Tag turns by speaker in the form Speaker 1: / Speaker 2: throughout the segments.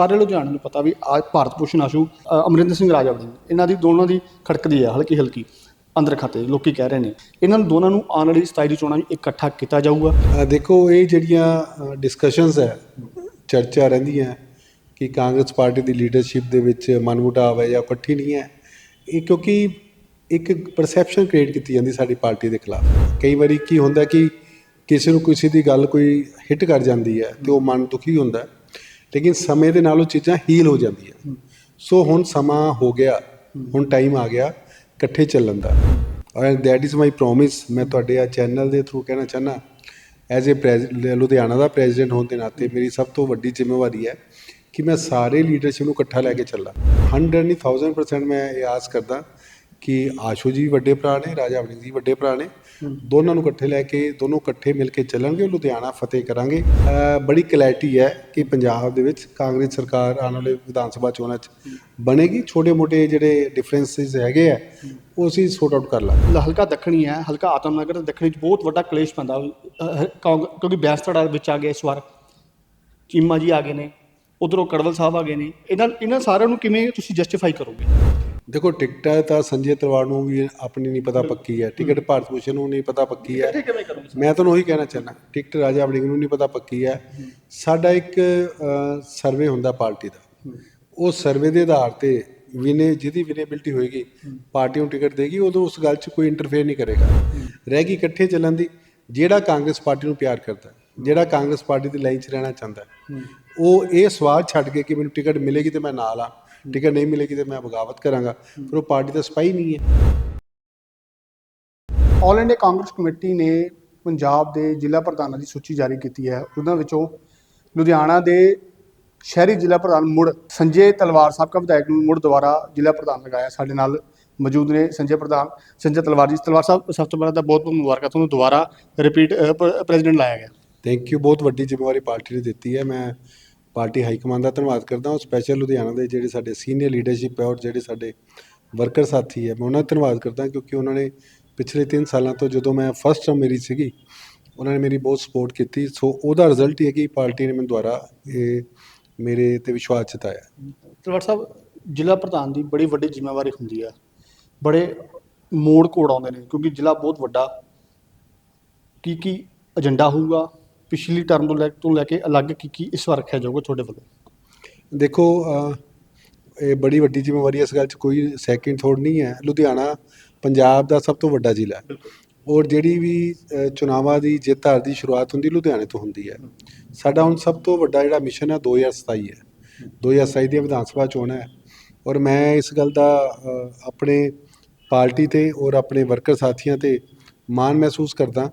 Speaker 1: ਸਾਰੇ ਲੁਧਿਆਣੇ ਨੂੰ ਪਤਾ ਵੀ ਅੱਜ ਭਾਰਤ ਭੂਸ਼ਣ ਆਸ਼ੂ ਅ, ਅਮਰਿੰਦਰ ਸਿੰਘ ਰਾਜਾ ਵੜਿੰਗ ਇਹਨਾਂ ਦੀ ਦੋਨਾਂ ਦੀ ਖੜਕਦੀ ਹੈ ਹਲਕੀ ਹਲਕੀ ਅੰਦਰ ਖਾਤੇ ਲੋਕੀ ਕਹਿ ਰਹੇ ਨੇ। ਇਹਨਾਂ ਨੂੰ ਦੋਨਾਂ ਨੂੰ ਆਉਣ ਵਾਲੀ 27 ਦੀ ਚੋਣਾਂ ਵਿੱਚ ਇਕੱਠਾ ਕੀਤਾ ਜਾਊਗਾ।
Speaker 2: ਅ, ਦੇਖੋ ਇਹ ਜਿਹੜੀਆਂ ਡਿਸਕਸ਼ਨਸ ਹੈ ਚਰਚਾ ਰਹਿੰਦੀਆਂ ਕਿ ਕਾਂਗਰਸ ਪਾਰਟੀ ਦੀ ਲੀਡਰਸ਼ਿਪ ਦੇ ਵਿੱਚ ਮਨਮੁਟਾਵ ਹੈ ਜਾਂ ਇਕੱਠੀ ਨਹੀਂ ਹੈ ਇਹ ਕਿਉਂਕਿ ਇੱਕ ਪਰਸੈਪਸ਼ਨ ਕ੍ਰੀਏਟ ਕੀਤੀ ਜਾਂਦੀ ਸਾਡੀ ਪਾਰਟੀ ਦੇ ਖਿਲਾਫ। ਕਈ ਵਾਰੀ ਕੀ ਹੁੰਦਾ ਕਿ ਕਿਸੇ ਨੂੰ ਕਿਸੇ ਦੀ ਗੱਲ ਕੋਈ ਹਿੱਟ ਕਰ ਜਾਂਦੀ ਹੈ ਤੇ ਉਹ ਮਨ ਦੁਖੀ ਹੁੰਦਾ। ਹੈ। ਲੇਕਿਨ ਸਮੇਂ ਦੇ ਨਾਲ ਉਹ ਚੀਜ਼ਾਂ ਹੀਲ ਹੋ ਜਾਂਦੀਆਂ। ਸੋ ਹੁਣ ਸਮਾਂ ਹੋ ਗਿਆ। ਹੁਣ ਟਾਈਮ ਆ ਗਿਆ ਇਕੱਠੇ ਚੱਲਣ ਦਾ। ਔਰ ਦੈਟ ਇਜ਼ ਮਾਈ ਪ੍ਰੋਮਿਸ ਮੈਂ ਤੁਹਾਡੇ ਆ ਚੈਨਲ ਦੇ ਥਰੂ ਕਹਿਣਾ ਚਾਹਨਾ ਐਜ਼ ਅ ਲੁਧਿਆਣਾ ਦਾ ਪ੍ਰੈਜ਼ੀਡੈਂਟ ਹੋਣ ਦੇ ਨਾਤੇ ਮੇਰੀ ਸਭ ਤੋਂ ਵੱਡੀ ਜ਼ਿੰਮੇਵਾਰੀ ਹੈ ਕਿ ਮੈਂ ਸਾਰੇ ਲੀਡਰਸ਼ਿਪ ਨੂੰ ਇਕੱਠਾ ਲੈ ਕੇ ਚੱਲਾਂ। 100 ਨਹੀਂ 1000% ਮੈਂ ਇਹ ਆਸ ਕਰਦਾ ਕਿ ਆਸ਼ੂ ਜੀ ਵੱਡੇ ਭਰਾ ਨੇ ਰਾਜਾ ਵੜਿੰਗ ਜੀ ਵੱਡੇ ਭਰਾ ਨੇ। ਦੋਨਾਂ ਨੂੰ ਇਕੱਠੇ ਲੈ ਕੇ ਦੋਨੋਂ ਇਕੱਠੇ ਮਿਲ ਕੇ ਚੱਲਣਗੇ ਲੁਧਿਆਣਾ ਫਤਿਹ ਕਰਾਂਗੇ। ਬੜੀ ਕਲੈਰਿਟੀ ਹੈ ਕਿ ਪੰਜਾਬ ਦੇ ਵਿੱਚ ਕਾਂਗਰਸ ਸਰਕਾਰ ਆਉਣ ਵਾਲੇ ਵਿਧਾਨ ਸਭਾ ਚੋਣਾਂ 'ਚ ਬਣੇਗੀ। ਛੋਟੇ-ਮੋਟੇ ਜਿਹੜੇ ਡਿਫਰੈਂਸਿਸ ਹੈਗੇ ਆ ਉਹ ਅਸੀਂ ਸੌਟ ਆਊਟ ਕਰ ਲਾਂਗੇ।
Speaker 1: ਲ- ਹਲਕਾ ਦੱਖਣੀ ਹੈ ਹਲਕਾ ਆਤਮਨਗਰ ਤੇ ਦੱਖਣੀ ਚ ਬਹੁਤ ਵੱਡਾ ਕਲੇਸ਼ ਪੈਂਦਾ। ਕਿਉਂਕਿ ਬੈਸਤੜਾ ਵਿੱਚ ਆ ਗਿਆ ਇਸ ਵਾਰ। ਚੀਮਾ ਜੀ ਆ ਗਏ ਨੇ ਉਧਰੋਂ ਕੜਵਲ ਸਾਹਿਬ ਆ ਗਏ ਨੇ। ਇਹਨਾਂ ਇਹਨਾਂ ਸਾਰਿਆਂ ਨੂੰ ਕਿਵੇਂ ਤੁਸੀਂ ਜਸਟੀਫਾਈ ਕਰੋਗੇ?
Speaker 2: ਦੇਖੋ ਟਿਕਟਾਂ ਤਾਂ ਸੰਜੇ ਤਰਵਾੜ ਨੂੰ ਵੀ ਆਪਣੀ ਨਹੀਂ ਪਤਾ ਪੱਕੀ ਹੈ ਟਿਕਟ ਭਾਰਤ ਭੂਸ਼ਣ ਨੂੰ ਨਹੀਂ ਪਤਾ ਪੱਕੀ ਹੈ। ਮੈਂ ਤੁਹਾਨੂੰ ਉਹੀ ਕਹਿਣਾ ਚਾਹੁੰਦਾ ਟਿਕਟ ਰਾਜਾ ਵੜਿੰਗ ਨੂੰ ਨਹੀਂ ਪਤਾ ਪੱਕੀ ਹੈ। ਸਾਡਾ ਇੱਕ ਸਰਵੇ ਹੁੰਦਾ ਪਾਰਟੀ ਦਾ। ਉਹ ਸਰਵੇ ਦੇ ਆਧਾਰ ਤੇ ਵਿਨੇ ਜਿਹਦੀ ਵਿਨੇਬਿਲਟੀ ਹੋਏਗੀ ਪਾਰਟੀ ਨੂੰ ਟਿਕਟ ਦੇਗੀ ਉਦੋਂ ਉਸ ਗੱਲ 'ਚ ਕੋਈ ਇੰਟਰਫੇਅਰ ਨਹੀਂ ਕਰੇਗਾ। ਰਹਿ ਗਈ ਇਕੱਠੇ ਚੱਲਣ ਦੀ ਜਿਹੜਾ ਕਾਂਗਰਸ ਪਾਰਟੀ ਨੂੰ ਪਿਆਰ ਕਰਦਾ ਜਿਹੜਾ ਕਾਂਗਰਸ ਪਾਰਟੀ ਦੀ ਲਾਈਨ 'ਚ ਰਹਿਣਾ ਚਾਹੁੰਦਾ ਉਹ ਇਹ ਸਵਾਲ ਛੱਡ ਕੇ ਕਿ ਮੈਨੂੰ ਟਿਕਟ ਮਿਲੇਗੀ ਤੇ ਮੈਂ ਨਾਲ ਆ। ਟਿਕਟ ਨਹੀਂ ਮਿਲੇਗੀ ਤੇ ਮੈਂ ਬਗਾਵਤ ਕਰਾਂਗਾ ਫਿਰ ਉਹ ਪਾਰਟੀ ਦਾ ਸਪਾਈ ਨਹੀਂ ਹੈ।
Speaker 1: ਆਲ ਇੰਡੀਆ ਕਾਂਗਰਸ ਕਮੇਟੀ ਨੇ ਪੰਜਾਬ ਦੇ ਜ਼ਿਲ੍ਹਾ ਪ੍ਰਧਾਨਾਂ ਦੀ ਸੂਚੀ ਜਾਰੀ ਕੀਤੀ ਹੈ। ਉਹਨਾਂ ਵਿੱਚੋਂ ਲੁਧਿਆਣਾ ਦੇ ਸ਼ਹਿਰੀ ਜ਼ਿਲ੍ਹਾ ਪ੍ਰਧਾਨ ਮੁੜ ਸੰਜੇ ਤਲਵਾਰ ਸਾਬਕਾ ਵਿਧਾਇਕ ਨੂੰ ਮੁੜ ਦੁਬਾਰਾ ਜ਼ਿਲ੍ਹਾ ਪ੍ਰਧਾਨ ਲਗਾਇਆ। ਸਾਡੇ ਨਾਲ ਮੌਜੂਦ ਨੇ ਸੰਜੇ ਪ੍ਰਧਾਨ ਸੰਜੇ ਤਲਵਾਰ ਜੀ। ਤਲਵਾਰ ਸਾਹਿਬ ਸਭ ਤੋਂ ਪਹਿਲਾਂ ਤਾਂ ਬਹੁਤ ਬਹੁਤ ਮੁਬਾਰਕਾਂ। ਤੁਹਾਨੂੰ ਦੁਬਾਰਾ ਰਿਪੀਟ ਪ੍ਰੈਜ਼ੀਡੈਂਟ ਲਾਇਆ ਗਿਆ।
Speaker 2: ਥੈਂਕ ਯੂ ਬਹੁਤ ਵੱਡੀ ਜ਼ਿੰਮੇਵਾਰੀ ਪਾਰਟੀ ਨੇ ਦਿੱਤੀ ਹੈ। ਮੈਂ ਪਾਰਟੀ ਹਾਈ ਕਮਾਂਡ ਦਾ ਧੰਨਵਾਦ ਕਰਦਾ ਹਾਂ। ਸਪੈਸ਼ਲ ਲੁਧਿਆਣਾ ਦੇ ਜਿਹੜੇ ਸਾਡੇ ਸੀਨੀਅਰ ਲੀਡਰਸ਼ਿਪ ਹੈ ਔਰ ਜਿਹੜੇ ਸਾਡੇ ਵਰਕਰ ਸਾਥੀ ਹੈ, ਮੈਂ ਉਹਨਾਂ ਦਾ ਧੰਨਵਾਦ ਕਰਦਾ ਕਿਉਂਕਿ ਉਹਨਾਂ ਨੇ ਪਿਛਲੇ 3 ਸਾਲਾਂ ਤੋਂ ਜਦੋਂ ਮੈਂ ਫਸਟ ਟਰਮ ਮੇਰੀ ਸੀਗੀ, ਉਹਨਾਂ ਨੇ ਮੇਰੀ ਬਹੁਤ ਸਪੋਰਟ ਕੀਤੀ। ਸੋ ਉਹਦਾ ਰਿਜ਼ਲਟ ਹੀ ਹੈ ਕਿ ਪਾਰਟੀ ਨੇ ਮੈਨੂੰ ਦੁਆਰਾ ਇਹ ਮੇਰੇ ਤੇ ਵਿਸ਼ਵਾਸ ਜਤਾਇਆ।
Speaker 1: ਤਲਵਾਰ ਸਾਹਿਬ, ਜ਼ਿਲ੍ਹਾ ਪ੍ਰਧਾਨ ਦੀ ਬੜੀ ਵੱਡੀ ਜ਼ਿੰਮੇਵਾਰੀ ਹੁੰਦੀ ਹੈ। ਬੜੇ ਮੋੜ ਕੋੜ ਆਉਂਦੇ ਨੇ ਕਿਉਂਕਿ ਜ਼ਿਲ੍ਹਾ ਬਹੁਤ ਵੱਡਾ। ਕੀ ਕੀ ਏਜੰਡਾ ਹੋਊਗਾ? ਪਿਛਲੀ ਟਰਮ ਤੋਂ ਲੈ ਤੋਂ ਲੈ ਕੇ ਅਲੱਗ ਕੀ ਕੀ ਇਸ ਵਾਰ ਰੱਖਿਆ ਜਾਊਗਾ ਤੁਹਾਡੇ ਵੱਲੋਂ?
Speaker 2: ਦੇਖੋ ਇਹ ਬੜੀ ਵੱਡੀ ਜ਼ਿੰਮੇਵਾਰੀ ਇਸ ਗੱਲ 'ਚ ਕੋਈ ਸੈਕਿੰਡ ਥੋੜ ਨਹੀਂ ਹੈ। ਲੁਧਿਆਣਾ ਪੰਜਾਬ ਦਾ ਸਭ ਤੋਂ ਵੱਡਾ ਜ਼ਿਲ੍ਹਾ ਹੈ। ਔਰ ਜਿਹੜੀ ਵੀ ਚੁਣਾਵਾਂ ਦੀ ਜਿੱਤ ਹਾਰ ਦੀ ਸ਼ੁਰੂਆਤ ਹੁੰਦੀ ਲੁਧਿਆਣੇ ਤੋਂ ਹੁੰਦੀ ਹੈ। ਸਾਡਾ ਹੁਣ ਸਭ ਤੋਂ ਵੱਡਾ ਜਿਹੜਾ ਮਿਸ਼ਨ ਹੈ 2027 ਹੈ। 2027 ਦੀਆਂ ਵਿਧਾਨ ਸਭਾ ਚੋਣਾਂ ਹੈ। ਔਰ ਮੈਂ ਇਸ ਗੱਲ ਦਾ ਆਪਣੇ ਪਾਰਟੀ ਤੇ ਔਰ ਆਪਣੇ ਵਰਕਰ ਸਾਥੀਆਂ ਤੇ ਮਾਣ ਮਹਿਸੂਸ ਕਰਦਾ।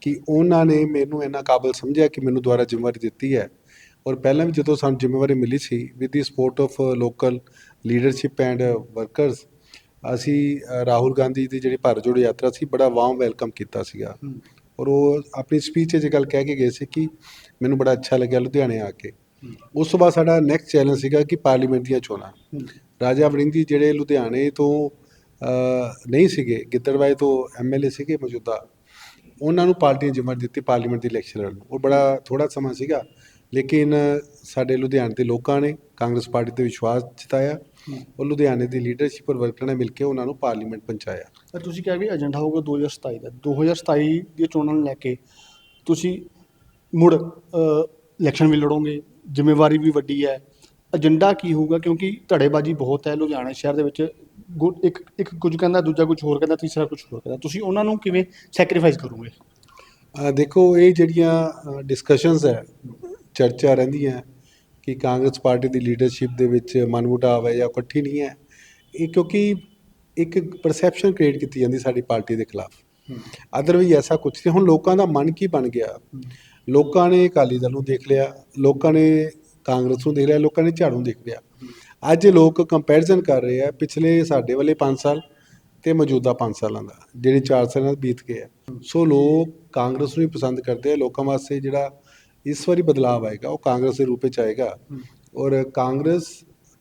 Speaker 2: ਕਿ ਉਹਨਾਂ ਨੇ ਮੈਨੂੰ ਇੰਨਾ ਕਾਬਲ ਸਮਝਿਆ ਕਿ ਮੈਨੂੰ ਦੁਆਰਾ ਜ਼ਿੰਮੇਵਾਰੀ ਦਿੱਤੀ ਹੈ। ਔਰ ਪਹਿਲਾਂ ਵੀ ਜਦੋਂ ਸਾਨੂੰ ਜ਼ਿੰਮੇਵਾਰੀ ਮਿਲੀ ਸੀ with the support of local leadership and workers ਅਸੀਂ ਰਾਹੁਲ ਗਾਂਧੀ ਦੀ ਜਿਹੜੀ ਭਾਰਤ ਜੋੜੋ ਯਾਤਰਾ ਸੀ ਬੜਾ ਵਾਰਮ ਵੈਲਕਮ ਕੀਤਾ ਸੀਗਾ। ਔਰ ਉਹ ਆਪਣੀ ਸਪੀਚ 'ਚ ਇਹ ਗੱਲ ਕਹਿ ਕੇ ਗਏ ਸੀ ਕਿ ਮੈਨੂੰ ਬੜਾ ਅੱਛਾ ਲੱਗਿਆ ਲੁਧਿਆਣੇ ਆ ਕੇ। ਉਸ ਤੋਂ ਬਾਅਦ ਸਾਡਾ ਨੈਕਸਟ ਚੈਲੰਜ ਸੀਗਾ ਕਿ ਪਾਰਲੀਮੈਂਟ ਦੀਆਂ ਚੋਣਾਂ। ਰਾਜਾ ਵੜਿੰਗ ਜੀ ਜਿਹੜੇ ਲੁਧਿਆਣੇ ਤੋਂ ਨਹੀਂ ਸੀਗੇ ਗਿੱਦੜਬਾਏ ਤੋਂ ਐਮਐਲਏ ਸੀਗੇ ਮੌਜੂਦਾ ਉਹਨਾਂ ਨੂੰ ਪਾਰਟੀ ਨੇ ਜ਼ਿੰਮੇਵਾਰੀ ਦਿੱਤੀ ਪਾਰਲੀਮੈਂਟ ਦੀ ਇਲੈਕਸ਼ਨ ਲੜਨ ਨੂੰ। ਉਹ ਬੜਾ ਥੋੜਾ ਸਮਾਂ ਸੀਗਾ ਲੇਕਿਨ ਸਾਡੇ ਲੁਧਿਆਣੇ ਦੇ ਲੋਕਾਂ ਨੇ ਕਾਂਗਰਸ ਪਾਰਟੀ ਤੇ ਵਿਸ਼ਵਾਸ ਜਤਾਇਆ। ਔਰ ਲੁਧਿਆਣੇ ਦੀ ਲੀਡਰਸ਼ਿਪ ਔਰ ਵਰਕਰਾਂ ਨੇ ਮਿਲ ਕੇ ਉਹਨਾਂ ਨੂੰ ਪਾਰਲੀਮੈਂਟ ਪਹੁੰਚਾਇਆ।
Speaker 1: ਤਾਂ ਤੁਸੀਂ ਕਿਹਾ ਵੀ ਏਜੰਡਾ ਹੋਊਗਾ 2027 ਦਾ। 2027 ਦੀਆਂ ਚੋਣਾਂ ਨੂੰ ਲੈ ਕੇ ਤੁਸੀਂ ਮੁੜ ਇਲੈਕਸ਼ਨ ਵੀ ਲੜੋਗੇ ਜ਼ਿੰਮੇਵਾਰੀ ਵੀ ਵੱਡੀ ਹੈ। ਏਜੰਡਾ ਕੀ ਹੋਊਗਾ? ਕਿਉਂਕਿ ਧੜੇਬਾਜ਼ੀ ਬਹੁਤ ਹੈ। ਲੁਧਿਆਣਾ ਸ਼ਹਿਰ ਦੇ ਵਿੱਚ ਗੁ- ਇੱਕ ਇੱਕ ਕੁਝ ਕਹਿੰਦਾ ਦੂਜਾ ਕੁਝ ਹੋਰ ਕਹਿੰਦਾ ਤੀਸਰਾ ਕੁਝ ਹੋਰ ਕਹਿੰਦਾ। ਤੁਸੀਂ ਉਹਨਾਂ ਨੂੰ ਕਿਵੇਂ ਸੈਕਰੀਫਾਈਸ ਕਰੋਗੇ?
Speaker 2: ਦੇਖੋ ਇਹ ਜਿਹੜੀਆਂ ਡਿਸਕਸ਼ਨਸ ਹੈ ਚਰਚਾ ਰਹਿੰਦੀਆਂ ਕਿ ਕਾਂਗਰਸ ਪਾਰਟੀ ਦੀ ਲੀਡਰਸ਼ਿਪ ਦੇ ਵਿੱਚ ਮਨਮੁਟਾਵ ਹੈ ਜਾਂ ਇਕੱਠੀ ਨਹੀਂ ਹੈ ਇਹ ਕਿਉਂਕਿ ਇੱਕ ਪਰਸੈਪਸ਼ਨ ਕ੍ਰੀਏਟ ਕੀਤੀ ਜਾਂਦੀ ਸਾਡੀ ਪਾਰਟੀ ਦੇ ਖਿਲਾਫ। ਅਦਰਵਾਈਜ਼ ਐਸਾ ਕੁਝ ਨਹੀਂ ਹੁਣ ਲੋਕਾਂ ਦਾ ਮਨ ਕੀ ਬਣ ਗਿਆ? ਲੋਕਾਂ ਨੇ ਅਕਾਲੀ ਦਲ ਨੂੰ ਦੇਖ ਲਿਆ ਲੋਕਾਂ ਨੇ ਕਾਂਗਰਸ ਨੂੰ ਦੇਖ ਲਿਆ ਲੋਕਾਂ ਨੇ ਝਾੜੂ ਦੇਖ ਲਿਆ। ਅੱਜ ਲੋਕ ਕੰਪੈਰੀਜ਼ਨ ਕਰ ਰਹੇ ਆ ਪਿਛਲੇ ਸਾਡੇ ਵਾਲੇ 5 ਸਾਲ ਤੇ ਮੌਜੂਦਾ 5 ਸਾਲਾਂ ਦਾ ਜਿਹੜੇ 4 ਸਾਲਾਂ ਬੀਤ ਗਏ ਆ। ਸੋ ਲੋਕ ਕਾਂਗਰਸ ਨੂੰ ਹੀ ਪਸੰਦ ਕਰਦੇ ਆ ਲੋਕਾਂ ਵਾਸਤੇ ਜਿਹੜਾ ਇਸ ਵਾਰੀ ਬਦਲਾਅ ਆਏਗਾ ਉਹ ਕਾਂਗਰਸ ਦੇ ਰੂਪ ਵਿੱਚ ਆਏਗਾ। ਔਰ ਕਾਂਗਰਸ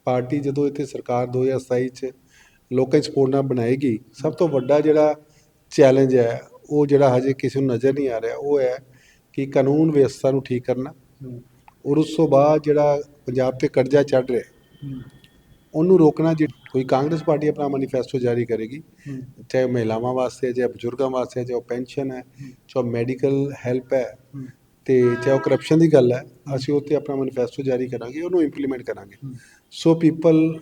Speaker 2: ਪਾਰਟੀ ਜਦੋਂ ਇੱਥੇ ਸਰਕਾਰ 2027 ਚ ਲੋਕਾਂ ਦੀ ਸਪੋਰਟ ਨਾਲ ਬਣਾਏਗੀ ਸਭ ਤੋਂ ਵੱਡਾ ਜਿਹੜਾ ਚੈਲੰਜ ਹੈ ਉਹ ਜਿਹੜਾ ਹਜੇ ਕਿਸੇ ਨੂੰ ਨਜ਼ਰ ਨਹੀਂ ਆ ਰਿਹਾ ਉਹ ਹੈ ਕਿ ਕਾਨੂੰਨ ਵਿਵਸਥਾ ਨੂੰ ਠੀਕ ਕਰਨਾ। ਔਰ ਉਸ ਤੋਂ ਬਾਅਦ ਜਿਹੜਾ ਪੰਜਾਬ ਤੇ ਕਰਜ਼ਾ ਚੜ ਰਿਹਾ ਉਹਨੂੰ ਰੋਕਣਾ ਜੇ ਕੋਈ ਕਾਂਗਰਸ ਪਾਰਟੀ ਆਪਣਾ ਮੈਨੀਫੈਸਟੋ ਜਾਰੀ ਕਰੇਗੀ ਚਾਹੇ ਮਹਿਲਾਵਾਂ ਵਾਸਤੇ ਹੈ, ਬਜ਼ੁਰਗਾਂ ਵਾਸਤੇ ਹੈ, ਪੈਨਸ਼ਨ ਹੈ ਚਾਹੇ ਮੈਡੀਕਲ ਹੈਲਪ ਹੈ ਤੇ ਚਾਹੇ ਕਰਪਸ਼ਨ ਦੀ ਗੱਲ ਹੈ ਅਸੀਂ ਉੱਤੇ ਆਪਣਾ ਮੈਨੀਫੈਸਟੋ ਜਾਰੀ ਕਰਾਂਗੇ ਉਹਨੂੰ ਇੰਪਲੀਮੈਂਟ ਕਰਾਂਗੇ so people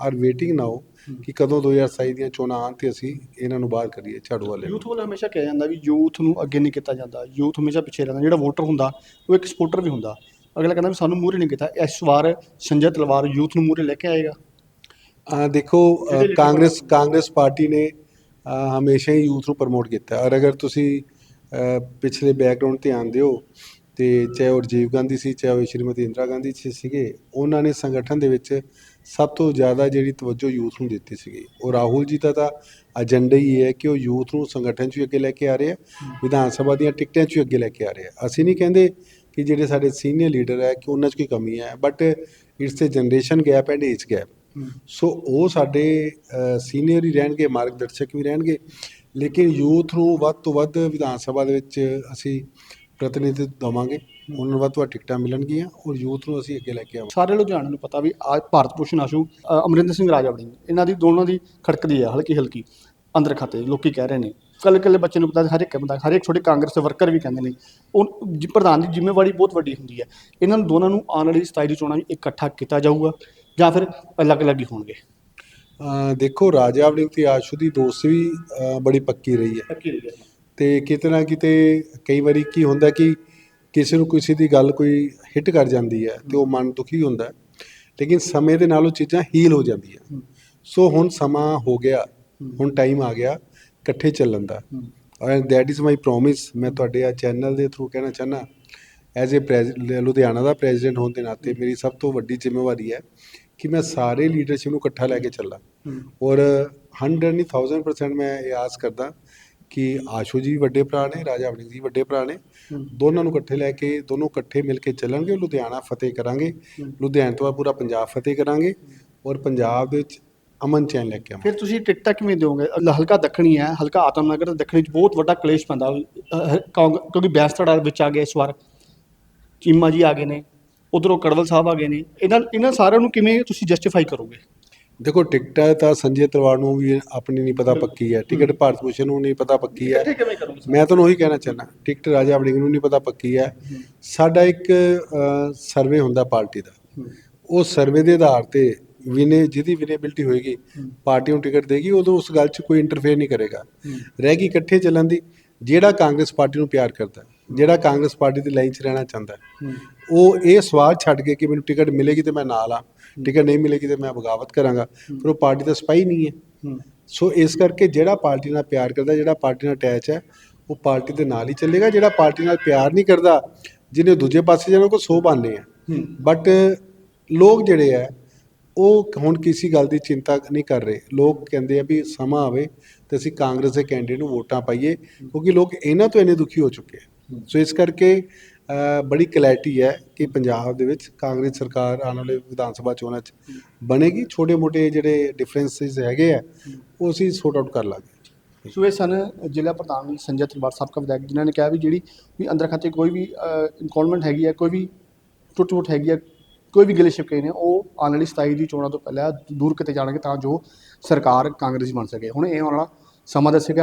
Speaker 2: are waiting now ਕਿ ਕਦੋਂ 2027 ਦੀਆਂ ਚੋਣਾਂ ਆਉਣ ਤੇ ਅਸੀਂ ਇਹਨਾਂ ਨੂੰ ਬਾਹਰ ਕਰੀਏ ਝਾੜੂ ਵਾਲੇ ਨੂੰ।
Speaker 1: ਯੂਥ ਵੱਲ ਹਮੇਸ਼ਾ ਕਿਹਾ ਜਾਂਦਾ ਵੀ ਯੂਥ ਨੂੰ ਅੱਗੇ ਨਹੀਂ ਕੀਤਾ ਜਾਂਦਾ ਯੂਥ ਹਮੇਸ਼ਾ ਪਿੱਛੇ ਰਹਿੰਦਾ ਜਿਹੜਾ ਵੋਟਰ ਹੁੰਦਾ ਉਹ ਇੱਕ ਸਪੋਰਟਰ ਵੀ ਹੁੰਦਾ ਅਗਲਾ ਕਹਿੰਦਾ ਵੀ ਸਾਨੂੰ ਮੂਹਰੇ ਨਹੀਂ ਕੀਤਾ। ਇਸ ਵਾਰ ਸੰਜੇ ਤਲਵਾਰ ਯੂਥ ਨੂੰ ਮੂਹਰੇ ਲੈ ਕੇ ਆਏਗਾ।
Speaker 2: ਆ ਦੇਖੋ ਕਾਂਗਰਸ ਕਾਂਗਰਸ ਪਾਰਟੀ ਨੇ ਹਮੇਸ਼ਾ ਹੀ ਯੂਥ ਨੂੰ ਪ੍ਰਮੋਟ ਕੀਤਾ। ਔਰ ਅਗਰ ਤੁਸੀਂ ਪਿਛਲੇ ਬੈਕਗ੍ਰਾਉਂਡ ਧਿਆਨ ਦਿਓ ਤੇ ਚਾਹੇ ਉਹ ਰਾਜੀਵ ਗਾਂਧੀ ਸੀ ਚਾਹੇ ਉਹ ਸ਼੍ਰੀਮਤੀ ਇੰਦਰਾ ਗਾਂਧੀ ਸੀ ਸੀਗੇ ਉਹਨਾਂ ਨੇ ਸੰਗਠਨ ਦੇ ਵਿੱਚ ਸਭ ਤੋਂ ਜ਼ਿਆਦਾ ਜਿਹੜੀ ਤਵੱਜੋ ਯੂਥ ਨੂੰ ਦਿੱਤੀ ਸੀਗੀ। ਉਹ ਰਾਹੁਲ ਜੀ ਦਾ ਤਾਂ ਏਜੰਡਾ ਹੀ ਹੈ ਕਿ ਉਹ ਯੂਥ ਨੂੰ ਸੰਗਠਨ 'ਚ ਅੱਗੇ ਲੈ ਕੇ ਆ ਰਹੇ ਆ ਵਿਧਾਨ ਸਭਾ ਦੀਆਂ ਟਿਕਟਾਂ 'ਚ ਅੱਗੇ ਲੈ ਕੇ ਆ ਰਹੇ ਆ। ਅਸੀਂ ਨਹੀਂ ਕਹਿੰਦੇ ਕਿ ਜਿਹੜੇ ਸਾਡੇ ਸੀਨੀਅਰ ਲੀਡਰ ਹੈ ਕਿ ਉਹਨਾਂ 'ਚ ਕੋਈ ਕਮੀ ਹੈ but it's a generation gap and age gap so ਉਹ ਸਾਡੇ ਸੀਨੀਅਰ ਹੀ ਰਹਿਣਗੇ ਮਾਰਗਦਰਸ਼ਕ ਵੀ ਰਹਿਣਗੇ। ਲੇਕਿਨ ਯੂਥ ਨੂੰ ਵੱਧ ਤੋਂ ਵੱਧ ਵਿਧਾਨ ਸਭਾ ਦੇ ਵਿੱਚ ਅਸੀਂ ਪ੍ਰਤੀਨਿਧਿਤਵ ਦਵਾਂਗੇ। ਉਹਨਾਂ ਨੂੰ ਵੱਧ ਤੋਂ ਵੱਧ ਟਿਕਟਾਂ ਮਿਲਣਗੀਆਂ ਔਰ ਯੂਥ ਨੂੰ ਅਸੀਂ ਅੱਗੇ ਲੈ ਕੇ ਆਵਾਂਗੇ।
Speaker 1: ਸਾਰੇ ਲੁਧਿਆਣੇ ਨੂੰ ਪਤਾ ਵੀ ਆ ਭਾਰਤ ਭੂਸ਼ਣ ਆਸ਼ੂ ਅਮਰਿੰਦਰ ਸਿੰਘ ਰਾਜਾ ਵੜਿੰਗ ਇਹਨਾਂ ਦੀ ਦੋਨਾਂ ਦੀ ਖੜਕਦੀ ਹੈ ਹਲਕੀ ਹਲਕੀ ਅੰਦਰ ਖਾਤੇ ਲੋਕੀ ਕਹਿ ਰਹੇ ਨੇ। ਕੱਲੇ ਕੱਲੇ ਬੱਚੇ ਨੂੰ ਪਤਾ ਹਰ ਇੱਕ ਬੰਦਾ ਹਰ ਇੱਕ ਛੋਟੇ ਕਾਂਗਰਸ ਦੇ ਵਰਕਰ ਵੀ ਕਹਿੰਦੇ ਨੇ ਉਹ ਜੀ- ਪ੍ਰਧਾਨ ਦੀ ਜ਼ਿੰਮੇਵਾਰੀ ਬਹੁਤ ਵੱਡੀ ਹੁੰਦੀ ਹੈ। ਇਹਨਾਂ ਨੂੰ ਦੋਨਾਂ ਨੂੰ ਆਉਣ ਵਾਲੀ 27 ਦੀ ਚੋਣਾਂ ਵਿੱਚ ਇਕੱਠਾ ਕੀਤਾ ਜਾਊਗਾ ਜਾਂ ਫਿਰ ਅਲੱਗ-ਅਲੱਗ ਹੀ ਹੋਣਗੇ।
Speaker 2: ਅਹ ਦੇਖੋ ਰਾਜਾ ਵੜਿੰਗ ਤੇ ਆਸ਼ੂ ਦੀ ਦੋਸਤੀ ਵੀ ਬੜੀ ਪੱਕੀ ਰਹੀ ਹੈ।
Speaker 1: ਪੱਕੀ ਰਹੀ ਹੈ।
Speaker 2: ਤੇ ਕਿਤੇ ਨਾ ਕਿਤੇ ਕਈ ਵਾਰੀ ਕੀ ਹੁੰਦਾ ਕਿ ਕਿਸੇ ਨੂੰ ਕਿਸੇ ਦੀ ਗੱਲ ਕੋਈ ਹਿੱਟ ਕਰ ਜਾਂਦੀ ਹੈ ਤੇ ਉਹ ਮਨ ਦੁਖੀ ਹੁੰਦਾ ਹੈ। ਲੇਕਿਨ ਸਮੇਂ ਦੇ ਨਾਲ ਉਹ ਚੀਜ਼ਾਂ ਹੀਲ ਹੋ ਜਾਂਦੀਆਂ। ਸੋ ਹੁਣ ਸਮਾਂ ਹੋ ਗਿਆ ਹੁਣ ਟਾਈਮ ਆ ਗਿਆ। ਇਕੱਠੇ ਚੱਲਣ ਦਾ। ਔਰ ਦੈਟ ਇਜ਼ ਮਾਈ ਪ੍ਰੋਮਿਸ ਮੈਂ ਤੁਹਾਡੇ ਆ ਚੈਨਲ ਦੇ ਥਰੂ ਕਹਿਣਾ ਚਾਹਨਾ ਐਜ਼ ਅ ਲੁਧਿਆਣਾ ਦਾ ਪ੍ਰੈਜ਼ੀਡੈਂਟ ਹੋਣ ਦੇ ਨਾਤੇ ਮੇਰੀ ਸਭ ਤੋਂ ਵੱਡੀ ਜ਼ਿੰਮੇਵਾਰੀ ਹੈ ਕਿ ਮੈਂ ਸਾਰੇ ਲੀਡਰਸ਼ਿਪ ਨੂੰ ਇਕੱਠਾ ਲੈ ਕੇ ਚੱਲਾਂ। ਔਰ 100 ਨਹੀਂ 1000% ਮੈਂ ਇਹ ਆਸ ਕਰਦਾ ਕਿ ਆਸ਼ੂ ਜੀ ਵੱਡੇ ਭਰਾ ਨੇ ਰਾਜਾ ਵੜਿੰਗ ਜੀ ਵੱਡੇ ਭਰਾ ਨੇ। ਦੋਨਾਂ ਨੂੰ ਇਕੱਠੇ ਲੈ ਕੇ ਦੋਨੋਂ ਇਕੱਠੇ ਮਿਲ ਕੇ ਚੱਲਣਗੇ। ਲੁਧਿਆਣਾ ਫਤਿਹ ਕਰਾਂਗੇ। ਲੁਧਿਆਣੇ ਤੋਂ ਪੂਰਾ ਪੰਜਾਬ ਫਤਿਹ ਕਰਾਂਗੇ। ਔਰ ਪੰਜਾਬ ਦੇ ਵਿੱਚ ਅਮਨ ਚੈਨ ਲੈ ਕੇ ਆਵਾਂਗੇ
Speaker 1: ਫਿਰ ਤੁਸੀਂ ਟਿਕਟਾਂ ਕਿਵੇਂ ਦਿਓਗੇ? ਹਲਕਾ ਦੱਖਣੀ ਹੈ ਹਲਕਾ ਆਤਮਨਗਰ ਤੇ ਦੱਖਣੀ ਚ ਬਹੁਤ ਵੱਡਾ ਕਲੇਸ਼ ਪੈਂਦਾ। ਅਹ, ਹ- ਕਾਂਗ- ਕਿਉਂਕਿ ਬੈਸਤੜਾ ਵਿੱਚ ਆ ਗਿਆ ਇਸ ਵਾਰ। ਚੀਮਾ ਜੀ ਆ ਗਏ ਨੇ ਉਧਰੋਂ ਕੜਵਲ ਸਾਹਿਬ ਆ ਗਏ ਨੇ। ਇਹਨਾਂ ਇਹਨਾਂ ਸਾਰਿਆਂ ਨੂੰ ਕਿਵੇਂ ਤੁਸੀਂ ਜਸਟੀਫਾਈ ਕਰੋਗੇ?
Speaker 2: ਦੇਖੋ ਟਿਕਟਾਂ ਤਾਂ ਸੰਜੇ ਤਲਵਾਰ ਨੂੰ ਵੀ ਆਪਣੀ ਨਹੀਂ ਪਤਾ ਪੱਕੀ ਹੈ। ਟਿਕਟ ਭਾਰਤ ਭੂਸ਼ਣ ਨੂੰ ਨਹੀਂ ਪਤਾ ਪੱਕੀ ਹੈ।
Speaker 1: ਕਿਵੇਂ ਕਰੋਗੇ
Speaker 2: ਮੈਂ ਤੁਹਾਨੂੰ ਉਹੀ ਕਹਿਣਾ ਚਾਹੁੰਦਾ ਟਿਕਟ ਰਾਜਾ ਵੜਿੰਗ ਨੂੰ ਨਹੀਂ ਪਤਾ ਪੱਕੀ ਹੈ। ਸਾਡਾ ਇੱਕ ਸਰਵੇ ਹੁੰਦਾ ਪਾਰਟੀ ਦਾ। ਉਹ ਸਰਵੇ ਦੇ ਆਧਾਰ ਤੇ ਵਿਨੇ ਜਿਹਦੀ ਵਿਨੇਬਿਲਟੀ ਹੋਏਗੀ ਪਾਰਟੀ ਨੂੰ ਟਿਕਟ ਦੇਗੀ ਉਦੋਂ ਉਸ ਗੱਲ 'ਚ ਕੋਈ ਇੰਟਰਫੇਅਰ ਨਹੀਂ ਕਰੇਗਾ। ਰਹਿ ਗਈ ਇਕੱਠੇ ਚੱਲਣ ਦੀ ਜਿਹੜਾ ਕਾਂਗਰਸ ਪਾਰਟੀ ਨੂੰ ਪਿਆਰ ਕਰਦਾ ਜਿਹੜਾ ਕਾਂਗਰਸ ਪਾਰਟੀ ਦੀ ਲਾਈਨ 'ਚ ਰਹਿਣਾ ਚਾਹੁੰਦਾ ਉਹ ਇਹ ਸਵਾਲ ਛੱਡ ਕੇ ਕਿ ਮੈਨੂੰ ਟਿਕਟ ਮਿਲੇਗੀ ਤੇ ਮੈਂ ਨਾਲ ਆ ਟਿਕਟ ਨਹੀਂ ਮਿਲੇਗੀ ਤੇ ਮੈਂ ਬਗਾਵਤ ਕਰਾਂਗਾ ਫਿਰ ਉਹ ਪਾਰਟੀ ਦਾ ਸਪਾਈ ਨਹੀਂ ਹੈ। ਸੋ ਇਸ ਕਰਕੇ ਜਿਹੜਾ ਪਾਰਟੀ ਨਾਲ ਪਿਆਰ ਕਰਦਾ ਜਿਹੜਾ ਪਾਰਟੀ ਨਾਲ ਅਟੈਚ ਹੈ ਉਹ ਪਾਰਟੀ ਦੇ ਨਾਲ ਹੀ ਚੱਲੇਗਾ ਜਿਹੜਾ ਪਾਰਟੀ ਨਾਲ ਪਿਆਰ ਨਹੀਂ ਕਰਦਾ ਜਿਹਨੇ ਦੂਜੇ ਪਾਸੇ ਜਾਣਾ ਕੋ ਸੋ ਬਾਨੇ ਆ। ਬਟ ਲੋਕ ਜਿਹੜੇ ਆ ਉਹ ਹੁਣ ਕਿਸੇ ਗੱਲ ਦੀ ਚਿੰਤਾ ਨਹੀਂ ਕਰ ਰਹੇ। ਲੋਕ ਕਹਿੰਦੇ ਆ ਵੀ ਸਮਾਂ ਆਵੇ ਤੇ ਅਸੀਂ ਕਾਂਗਰਸ ਦੇ ਕੈਂਡੀਡੇਟ ਨੂੰ ਵੋਟਾਂ ਪਾਈਏ, ਕਿਉਂਕਿ ਲੋਕ ਇਹਨਾਂ ਤੋਂ ਇੰਨੇ ਦੁਖੀ ਹੋ ਚੁੱਕੇ ਆ। ਸੋ ਇਸ ਕਰਕੇ ਬੜੀ ਕਲੈਰਿਟੀ ਹੈ ਕਿ ਪੰਜਾਬ ਦੇ ਵਿੱਚ ਕਾਂਗਰਸ ਸਰਕਾਰ ਆਉਣ ਵਾਲੇ ਵਿਧਾਨ ਸਭਾ ਚੋਣਾਂ 'ਚ ਬਣੇਗੀ। ਛੋਟੇ-ਮੋਟੇ ਜਿਹੜੇ ਡਿਫਰੈਂਸਿਸ ਹੈਗੇ ਆ, ਉਹ ਅਸੀਂ ਸੌਟ ਆਊਟ ਕਰ ਲਾਂਗੇ।
Speaker 1: ਸੋ ਇਹ ਸਨ ਜ਼ਿਲ੍ਹਾ ਪ੍ਰਧਾਨ ਸੰਜੇ ਤਲਵਾਰ, ਸਾਬਕਾ ਵਿਧਾਇਕ, ਜਿਨ੍ਹਾਂ ਨੇ ਕਿਹਾ ਵੀ ਜਿਹੜੀ ਵੀ ਅੰਦਰ ਖਾਤੇ ਕੋਈ ਵੀ ਇਨਕੋਲਮੈਂਟ ਹੈਗੀ ਹੈ ਕੋਈ ਵੀ ਟੁੱਟ ਫੁੱਟ ਹੈਗੀ ਹੈ ਕੋਈ ਵੀ ਗਿਲੇ ਸ਼ਿਕਵੇ ਨੇ, ਉਹ ਆਉਣ ਵਾਲੀ 27 ਦੀ ਚੋਣਾਂ ਤੋਂ ਪਹਿਲਾਂ ਦੂਰ ਕਿਤੇ ਜਾਣਗੇ ਤਾਂ ਜੋ ਸਰਕਾਰ ਕਾਂਗਰਸੀ ਬਣ ਸਕੇ। ਹੁਣ ਇਹ ਆਉਣ ਵਾਲਾ ਸਮਾਂ ਦੱਸੇਗਾ